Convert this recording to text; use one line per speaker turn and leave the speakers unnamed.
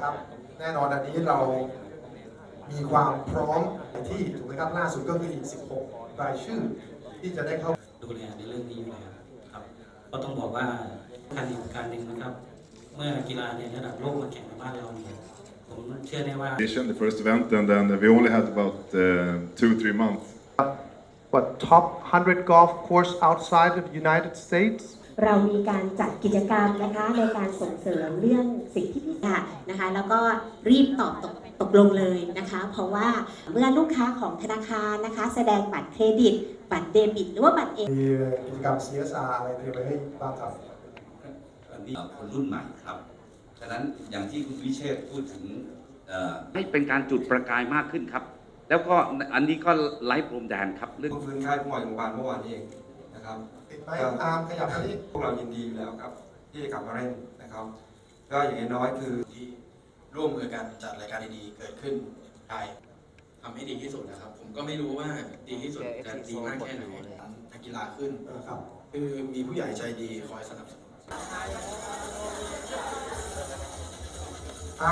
นะครับ แน่นอนอันนี้เรามีความพร้อมที่ถูกไหมครับล่าสุดก็คืออีก 16 รายชื่อ ที่จะได้เข้า
ดูแลในเรื่องนี้อยู่แล้วครับก็ต้องบอกว่าการอีกการหนึ่งนะครับ เมื่อกีฬาในระดับโลกมาแข่งในบ้านเราเนี่ยผมเชื่อได้ว่า
edition, the first event, and then we only had about uh, two, three months.
what top 100 golf course outside of United States
เรามีการจัดกิจกรรมนะคะในการส่งเสริมเรื่องสิทธิพิเศษนะคะ แล้วก็รีบตอบตกตกลงเลยนะคะ เพราะว่าเมื่อลูกค้าของธนาคารนะคะ แสดงบัตรเครดิต บัตรเดบิต หรือว่าบัตรเอ
มีกิจกรรม CSR อะไรเตรียมไว้ให้บ้างครับ
อันนี้คนรุ่นใหม่ครับฉะนั้นอย่างที่คุณวิเชษฐ์พูดถึงเอ่อ
ให้เป็นการจุดประกายมากขึ้นครับ แล้วก็อันนี้ก็ไร้พรมแดนครับเรื่อง
เพิ่งฟื้นค่ายผู้ป่วยโรงพยาบาลเมื่อวานนี้เอง นะครับ
ติดไหมอาร์มขยับมาดิ
พวกเรายินดีอยู่แล้วครับที่จะกลับมาเล่นนะครับ ก็อย่างน้อยๆคือ
ที่ร่วมมือกันจัดรายการดีๆเกิดขึ้นไทยทำให้ดีที่สุดนะครับ ผมก็ไม่รู้ว่าดีที่สุดจะดีมากแค่ไหนนักกีฬาขึ้น
ครับ
คือมีผู้ใหญ่ใจดีคอยสนับสนุน